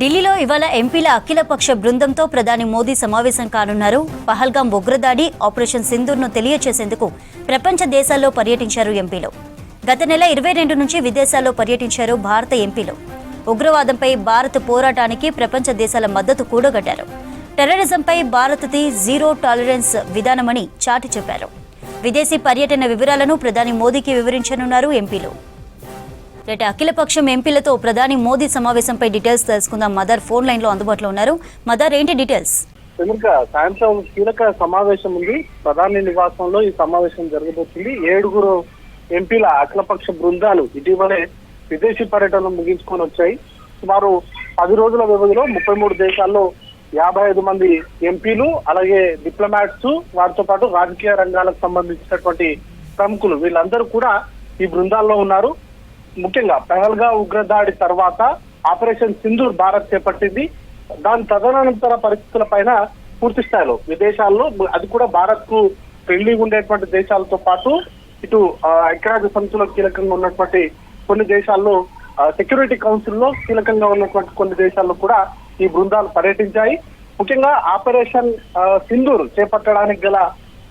ఢిల్లీలో ఇవాళ ఎంపీల అఖిలపక్ష బృందంతో ప్రధాని మోదీ సమావేశం కానున్నారు. పహల్గాం ఉగ్రదాడి ఆపరేషన్ సింధూర్ను తెలియచేసేందుకు ప్రపంచ దేశాల్లో పర్యటించారు ఎంపీలు. గత నెల ఇరవై రెండు నుంచి విదేశాల్లో పర్యటించారు భారత ఎంపీలు. ఉగ్రవాదంపై భారత్ పోరాటానికి ప్రపంచ దేశాల మద్దతు కూడగట్టారు. టెర్రరిజంపై భారత్ది జీరో టాలరెన్స్ విధానమని చాటి చెప్పారు. విదేశీ పర్యటన వివరాలను ప్రధాని మోదీకి వివరించనున్నారు ఎంపీలు. రేట అఖిలపక్షం ఎంపీలతో ప్రధాని మోదీ సమావేశంపై డీటెయిల్స్ తెలుసుకుందాం. మదర్ ఫోన్ లైన్లో అందుబాటులో ఉన్నారు. మదర్ ఏంటి డీటెయిల్స్? చంద్రిక సాయంత్రం కీలక సమావేశం ఉంది. ప్రధాని నివాసంలో ఈ సమావేశం జరగబోతుంది. ఏడుగురు ఎంపీల అఖిలపక్ష బృందాలు ఇటీవలే విదేశీ పర్యటన ముగించుకొని వచ్చాయి. సుమారు పది రోజుల వ్యవధిలో ముప్పై మూడు దేశాల్లో యాభై ఐదు మంది ఎంపీలు అలాగే డిప్లొమాట్స్ వారితో పాటు రాజకీయ రంగాలకు సంబంధించినటువంటి ప్రముఖులు. వీళ్ళందరూ కూడా ఈ బృందాల్లో ఉన్నారు. ముఖ్యంగా పెహల్గా ఉగ్రదాడి తర్వాత ఆపరేషన్ సింధూర్ భారత్ చేపట్టింది. దాని తదనంతర పరిస్థితుల పైన పూర్తి స్థాయిలో విదేశాల్లో అది కూడా భారత్కు ఫ్రెండ్లీ ఉండేటువంటి దేశాలతో పాటు ఇటు ఐక్యరాజ్య సమితిలో కీలకంగా ఉన్నటువంటి కొన్ని దేశాల్లో సెక్యూరిటీ కౌన్సిల్లో కీలకంగా ఉన్నటువంటి కొన్ని దేశాల్లో కూడా ఈ బృందాలు పర్యటించాయి. ముఖ్యంగా ఆపరేషన్ సింధూర్ చేపట్టడానికి గల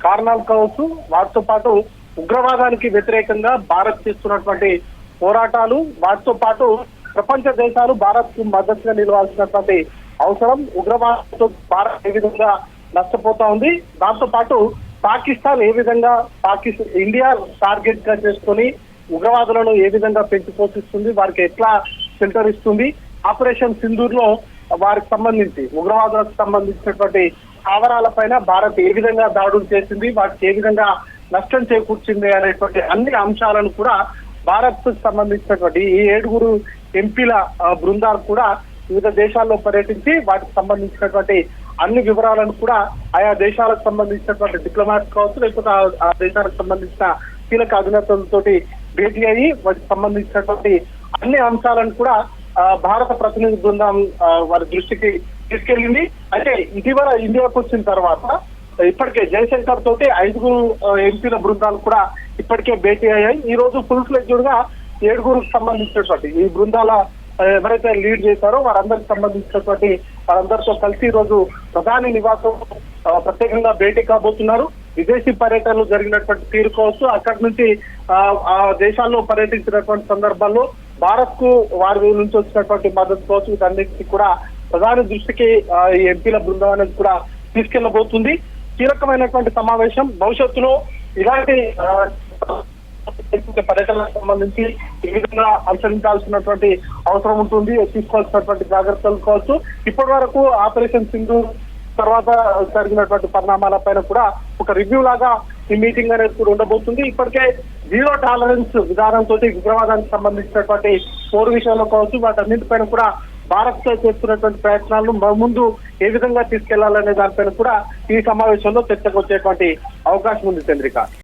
కారణాలు కావచ్చు. వాటితో పాటు ఉగ్రవాదానికి వ్యతిరేకంగా భారత్ చేస్తున్నటువంటి పోరాటాలు వాటితో పాటు ప్రపంచ దేశాలు భారత్కు మద్దతుగా నిలవాల్సినటువంటి అవసరం ఉగ్రవాదంతో భారత్ ఏ విధంగా నష్టపోతా ఉంది దాంతో పాటు పాకిస్తాన్ ఏ విధంగా పాకిస్తాన్ ఇండియా టార్గెట్గా చేసుకొని ఉగ్రవాదులను ఏ విధంగా పెంచి పోషిస్తుంది వారికి ఎట్లా ఫిల్టర్ ఇస్తుంది ఆపరేషన్ సింధూర్లో వారికి సంబంధించి ఉగ్రవాదులకు సంబంధించినటువంటి స్థావరాల పైన భారత్ ఏ విధంగా దాడులు చేసింది వాటికి ఏ విధంగా నష్టం చేకూర్చింది అనేటువంటి అన్ని అంశాలను కూడా భారత్ సంబంధించినటువంటి ఈ ఏడుగురు ఎంపీల బృందాలు కూడా వివిధ దేశాల్లో పర్యటించి వాటికి సంబంధించినటువంటి అన్ని వివరాలను కూడా ఆయా దేశాలకు సంబంధించినటువంటి డిప్లొమాట్స్ కావచ్చు లేకపోతే ఆ- దేశాలకు సంబంధించిన కీలక అధినేతలతోటి భేటీ అయ్యి వాటికి సంబంధించినటువంటి అన్ని అంశాలను కూడా భారత ప్రతినిధి బృందం వారి దృష్టికి తీసుకెళ్ళింది. అయితే ఇటీవల ఇండియాకు వచ్చిన తర్వాత ఇప్పటికే జయశంకర్ తోటి ఐదుగురు ఎంపీల బృందాలు కూడా ఇప్పటికే భేటీ అయ్యాయి. ఈ రోజు ఫుల్ ఫ్లెడ్జ్డ్గా ఏడుగురికి సంబంధించినటువంటి ఈ బృందాల ఎవరైతే లీడ్ చేశారో వారందరికి సంబంధించినటువంటి వారందరితో కలిసి ఈ రోజు ప్రధాని నివాసం ప్రత్యేకంగా భేటీ కాబోతున్నారు. విదేశీ పర్యటనలు జరిగినటువంటి తీరు కావచ్చు అక్కడి నుంచి ఆ, దేశాల్లో పర్యటించినటువంటి సందర్భాల్లో భారత్కు వారి నుంచి వచ్చినటువంటి మద్దతు కావచ్చు వీటన్నిటికీ కూడా ప్రధాని దృష్టికి ఈ ఎంపీల బృందం అనేది కూడా తీసుకెళ్ళబోతుంది కీలకమైనటువంటి సమావేశం భవిష్యత్తులో ఇలాంటి పర్యటనకు సంబంధించి ఈ విధంగా అనుసరించాల్సినటువంటి అవసరం ఉంటుంది. తీసుకోవాల్సినటువంటి జాగ్రత్తలు కావచ్చు. ఇప్పటి వరకు ఆపరేషన్ సింధు తర్వాత జరిగినటువంటి పరిణామాల పైన కూడా ఒక రివ్యూ లాగా ఈ మీటింగ్ అనేది కూడా ఉండబోతుంది. ఇప్పటికే జీరో టాలరెన్స్ విధానంతో ఉగ్రవాదానికి సంబంధించినటువంటి పోరు విషయంలో కావచ్చు వాటన్నింటిపైన కూడా భారత్ చేస్తున్నటువంటి ప్రయత్నాలను ముందు ఏ విధంగా తీసుకెళ్ళాలనే దానిపైన కూడా ఈ సమావేశంలో చర్చకు వచ్చేటువంటి అవకాశం ఉంది చంద్రిక.